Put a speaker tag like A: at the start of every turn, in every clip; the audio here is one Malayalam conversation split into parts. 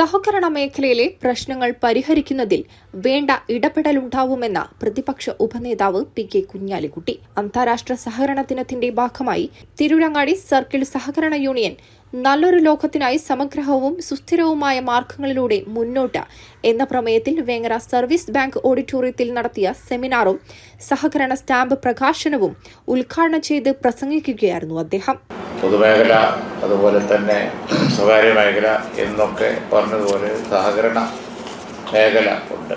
A: സഹകരണ മേഖലയിലെ പ്രശ്നങ്ങൾ പരിഹരിക്കുന്നതിൽ വേണ്ട ഇടപെടലുണ്ടാവുമെന്ന് പ്രതിപക്ഷ ഉപനേതാവ് പി കെ കുഞ്ഞാലിക്കുട്ടി. അന്താരാഷ്ട്ര സഹകരണ ദിനത്തിന്റെ ഭാഗമായി തിരുരങ്ങാടി സർക്കിൾ സഹകരണ യൂണിയൻ നല്ലൊരു ലോകത്തിനായി സമഗ്രഹവും സുസ്ഥിരവുമായ മാർഗങ്ങളിലൂടെ മുന്നോട്ട് എന്ന പ്രമേയത്തിൽ വേങ്ങര സർവീസ് ബാങ്ക് ഓഡിറ്റോറിയത്തിൽ നടത്തിയ സെമിനാറും സഹകരണ സ്റ്റാമ്പ് പ്രകാശനവും ഉദ്ഘാടനം ചെയ്ത് പ്രസംഗിക്കുകയായിരുന്നു അദ്ദേഹം.
B: പൊതുമേഖല അതുപോലെ തന്നെ സ്വകാര്യ മേഖല എന്നൊക്കെ പറഞ്ഞതുപോലെ സഹകരണ മേഖല ഉണ്ട്.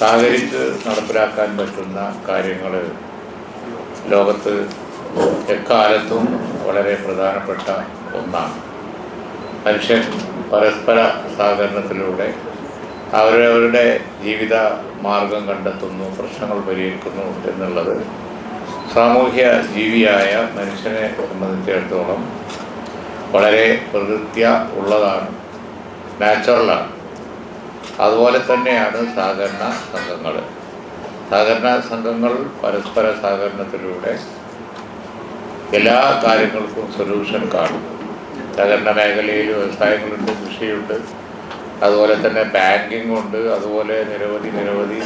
B: സഹകരിച്ച് നടപ്പിലാക്കാൻ പറ്റുന്ന കാര്യങ്ങൾ ലോകത്ത് എക്കാലത്തും വളരെ പ്രധാനപ്പെട്ട ഒന്നാണ്. മനുഷ്യൻ പരസ്പര സഹകരണത്തിലൂടെ അവരവരുടെ ജീവിത മാർഗം കണ്ടെത്തുന്നു പ്രശ്നങ്ങൾ പരിഹരിക്കുന്നു എന്നുള്ളത് സാമൂഹ്യ ജീവിയായ മനുഷ്യനെ സംബന്ധിച്ചിടത്തോളം വളരെ പ്രകൃത്യ ഉള്ളതാണ്. നാച്ചുറലാണ്. അതുപോലെ തന്നെയാണ് സഹകരണ സംഘങ്ങൾ. സഹകരണ സംഘങ്ങൾ പരസ്പര സഹകരണത്തിലൂടെ എല്ലാ കാര്യങ്ങൾക്കും സൊല്യൂഷൻ കാണും. സഹകരണ മേഖലയിൽ വ്യവസായങ്ങളുണ്ട് കൃഷിയുണ്ട്. അതുപോലെ തന്നെ ബാങ്കിങ് ഉണ്ട് അതുപോലെ നിരവധി നിരവധി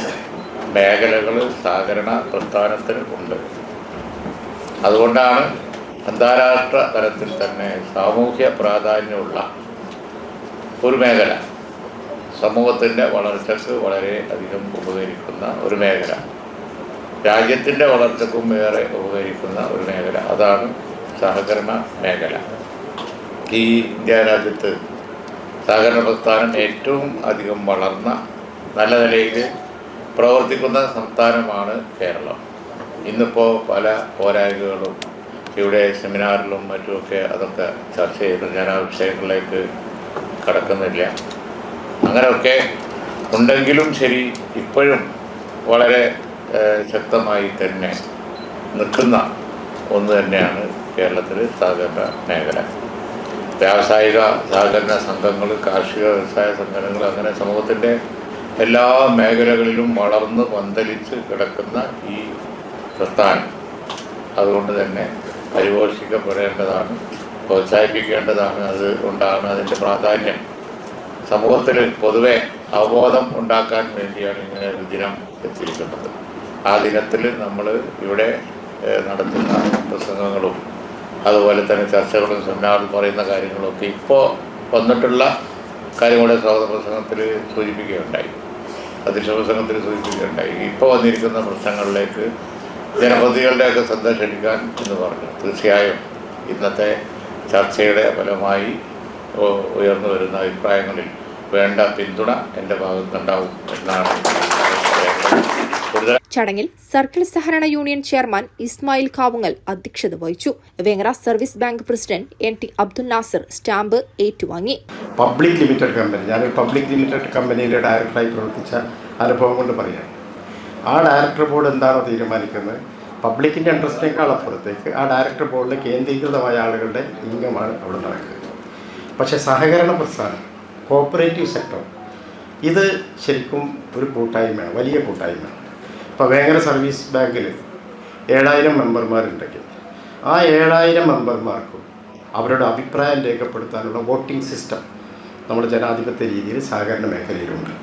B: മേഖലകൾ സഹകരണ പ്രസ്ഥാനത്തിന് ഉണ്ട്. അതുകൊണ്ടാണ് അന്താരാഷ്ട്ര തലത്തിൽ തന്നെ സാമൂഹ്യ പ്രാധാന്യമുള്ള ഒരു മേഖല. സമൂഹത്തിന്റെ വളർച്ചക്ക് വളരെ അധികം ഉപകരിക്കുന്ന ഒരു മേഖല. രാജ്യത്തിന്റെ വളർച്ചക്കും ഏറെ ഉപകരിക്കുന്ന ഒരു മേഖല. അതാണ് സഹകരണ മേഖല. ഈ ഇന്ത്യ രാജ്യത്ത് സഹകരണ പ്രസ്ഥാനം ഏറ്റവും അധികം വളർന്ന നല്ല നിലയിൽ പ്രവർത്തിക്കുന്ന സംസ്ഥാനമാണ് കേരളം. ഇന്നിപ്പോൾ പല പോരായ്മകളും ഇവിടെ സെമിനാറിലും മറ്റുമൊക്കെ അതൊക്കെ ചർച്ച ചെയ്തു. ഞാൻ ആ വിഷയങ്ങളിലേക്ക് കടക്കുന്നില്ല. അങ്ങനെയൊക്കെ ഉണ്ടെങ്കിലും ശരി ഇപ്പോഴും വളരെ ശക്തമായി തന്നെ നിൽക്കുന്ന ഒന്ന് തന്നെയാണ് കേരളത്തിൽ സഹകരണ മേഖല. വ്യാവസായിക സഹകരണ സംഘങ്ങൾ കാർഷിക വ്യവസായ സംഘടനകൾ അങ്ങനെ സമൂഹത്തിന്റെ എല്ലാ മേഖലകളിലും വളർന്ന് പന്തലിച്ച് കിടക്കുന്ന ഈ പ്രസ്ഥാനം അതുകൊണ്ട് തന്നെ പരിപോഷിക്കപ്പെടേണ്ടതാണ് പ്രോത്സാഹിപ്പിക്കേണ്ടതാണ് അത് കൊണ്ടാണ് അതിന്റെ പ്രാധാന്യം. സമൂഹത്തിൽ പൊതുവെ അവബോധം ഉണ്ടാക്കാൻ വേണ്ടിയാണ് ഇങ്ങനെ ഒരു ദിനം എത്തിയിരിക്കുന്നത്. ആ ദിനത്തിൽ നമ്മൾ ഇവിടെ നടത്തുന്ന പ്രസംഗങ്ങളും അതുപോലെ തന്നെ ചർച്ചകളും സെമിനാറിൽ പറയുന്ന കാര്യങ്ങളൊക്കെ ഇപ്പോൾ വന്നിട്ടുള്ള കാര്യങ്ങളുടെ സ്വാഗത പ്രസംഗത്തിൽ സൂചിപ്പിക്കുകയുണ്ടായി. അധ്യക്ഷ പ്രസംഗത്തിൽ സൂചിപ്പിക്കുകയുണ്ടായി. ഇപ്പോൾ വന്നിരിക്കുന്ന പ്രശ്നങ്ങളിലേക്ക് ജനപ്രതിനിധികളുടെയൊക്കെ ശ്രദ്ധ ക്ഷണിക്കാൻ എന്ന് പറഞ്ഞു. തീർച്ചയായും ഇന്നത്തെ ചർച്ചയുടെ ഫലമായി ഉയർന്നു വരുന്ന അഭിപ്രായങ്ങളിൽ വേണ്ട പിന്തുണ എന്റെ ഭാഗത്തുണ്ടാവും എന്നാണ്
A: ചടങ്ങിൽ സർക്കിൾ സഹകരണ യൂണിയൻ ചെയർമാൻ ഇസ്മായിൽ കാവുങ്ങൽ അധ്യക്ഷത വഹിച്ചു. Vengara service bank president N T Abdul Nasar stamp ഏറ്റുവാങ്ങി.
C: Public limited company. ഞാനൊരു പബ്ലിക് ലിമിറ്റഡ് കമ്പനിയിലെ ഡയറക്ടറായി പ്രവർത്തിച്ച അനുഭവം കൊണ്ട് പറയാം. ആ ഡയറക്ടർ ബോർഡ് എന്താണ് തീരുമാനിക്കുന്നത്? പബ്ലിക്കിന്റെ ഇൻട്രസ്റ്റിനേക്കാൾ അപ്പുറത്തേക്ക്. ആ ഡയറക്ടർ ബോർഡിൽ കേന്ദ്രീകൃതമായ ആളുകളുടെ ഇംഗമാണ് അവിടെ നടക്കുന്നത്. പക്ഷേ സഹകരണ പ്രസ്ഥാനം കോപ്പറേറ്റീവ് സെക്ടർ ഇത് ശരിക്കും ഒരു കൂട്ടായ്മയാണ് വലിയ കൂട്ടായ്മയാണ്. ഇപ്പോൾ വേങ്ങര സർവീസ് ബാങ്കിൽ ഏഴായിരം മെമ്പർമാരുണ്ടെങ്കിൽ ആ ഏഴായിരം മെമ്പർമാർക്കും അവരുടെ അഭിപ്രായം രേഖപ്പെടുത്താനുള്ള വോട്ടിംഗ് സിസ്റ്റം നമ്മുടെ ജനാധിപത്യ രീതിയിൽ സഹകരണ മേഖലയിലുണ്ട്.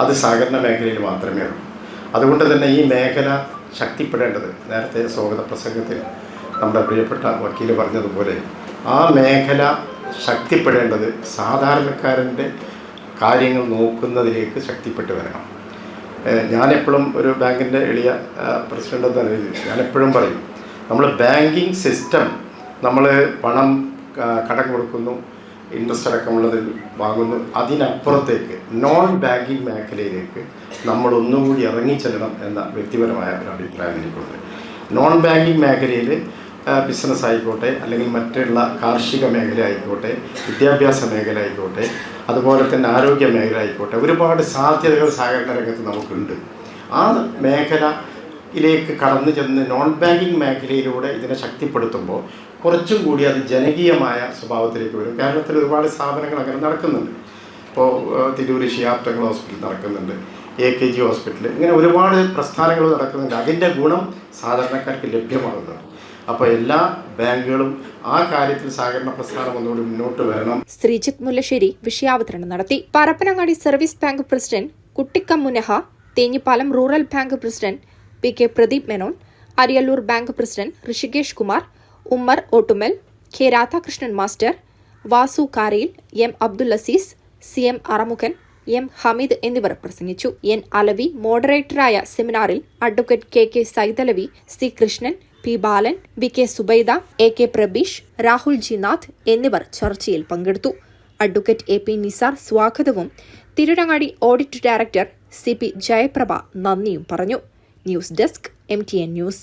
C: അത് സഹകരണ മേഖലയിൽ മാത്രമേ ഉള്ളൂ. അതുകൊണ്ട് തന്നെ ഈ മേഖല ശക്തിപ്പെടേണ്ടത്. നേരത്തെ സ്വാഗത പ്രസംഗത്തിൽ നമ്മുടെ പ്രിയപ്പെട്ട വക്കീൽ പറഞ്ഞതുപോലെ ആ മേഖല ശക്തിപ്പെടേണ്ടത് സാധാരണക്കാരന്റെ കാര്യങ്ങൾ നോക്കുന്നതിലേക്ക് ശക്തിപ്പെട്ട് വരണം. ഞാനെപ്പോഴും ഒരു ബാങ്കിന്റെ എളിയ പ്രസിഡന്റ് എന്ന രീതിയിൽ ഞാനെപ്പോഴും പറയും നമ്മൾ ബാങ്കിങ് സിസ്റ്റം നമ്മൾ പണം കടം കൊടുക്കുന്നു ഇൻട്രസ്റ്റ് അടക്കമുള്ളതിൽ വാങ്ങുന്നു. അതിനപ്പുറത്തേക്ക് നോൺ ബാങ്കിങ് മേഖലയിലേക്ക് നമ്മൾ ഒന്നുകൂടി ഇറങ്ങിച്ചെല്ലണം എന്ന വ്യക്തിപരമായ ഒരു അഭിപ്രായം എനിക്കുണ്ട്. നോൺ ബാങ്കിങ് മേഖലയിൽ ബിസിനസ് ആയിക്കോട്ടെ അല്ലെങ്കിൽ മറ്റുള്ള കാർഷിക മേഖല ആയിക്കോട്ടെ വിദ്യാഭ്യാസ മേഖല ആയിക്കോട്ടെ അതുപോലെ തന്നെ ആരോഗ്യ മേഖല ആയിക്കോട്ടെ ഒരുപാട് സാധ്യതകൾ സഹകരണ രംഗത്ത് നമുക്കുണ്ട്. ആ മേഖല മേഖലയിലേക്ക് കടന്നു ചെന്ന് നോൺ ബാങ്കിങ് മേഖലയിലൂടെ ഇതിനെ ശക്തിപ്പെടുത്തുമ്പോൾ കുറച്ചും കൂടി അത് ജനകീയമായ സ്വഭാവത്തിലേക്ക് വരും. കേരളത്തിൽ ഒരുപാട് സ്ഥാപനങ്ങൾ അങ്ങനെ നടക്കുന്നുണ്ട്. ഇപ്പോൾ തിരൂർ ഷിയാപ്റ്റങ്ങൾ ഹോസ്പിറ്റൽ നടക്കുന്നുണ്ട്. എ കെ ജി ഹോസ്പിറ്റൽ ഇങ്ങനെ ഒരുപാട് പ്രസ്ഥാനങ്ങൾ നടക്കുന്നുണ്ട്. അതിന്റെ ഗുണം സാധാരണക്കാർക്ക് ലഭ്യമാകുന്നുണ്ട് അപ്പോൾ എല്ലാ ബാങ്കുകളും ആ കാര്യത്തിൽ സഹകരണ പ്രസ്ഥാനം ഒന്നുകൂടി മുന്നോട്ട് വരണം.
A: ശ്രീജിത്ത് മുല്ലശ്ശേരി വിഷയാവതരണം നടത്തി. പരപ്പനങ്ങാടി സർവീസ് ബാങ്ക് പ്രസിഡന്റ് കുട്ടിക്കം മുനഹ Thenhipalam rural bank president P K Pradeep Menon Ariyallur bank president Rishikesh Kumar Ummer Ottumal K Radhakrishnan master Vasu Karayil M Abdul Aziz C M Arumukhan M Hameed എന്നിവർ പ്രസംഗിച്ചു. എൻ അലവി മോഡറേറ്ററായ സെമിനാറിൽ advocate K K Saithalavi C Krishnan P Balan V K Subaida A K Prabeesh Rahul G Nath എന്നിവർ ചർച്ചയിൽ പങ്കെടുത്തു. അഡ്വക്കേറ്റ് എ പി നിസാർ സ്വാഗതവും Tirurangadi audit director C P Jayaprabha നന്ദിയും പറഞ്ഞു. News desk M T N news.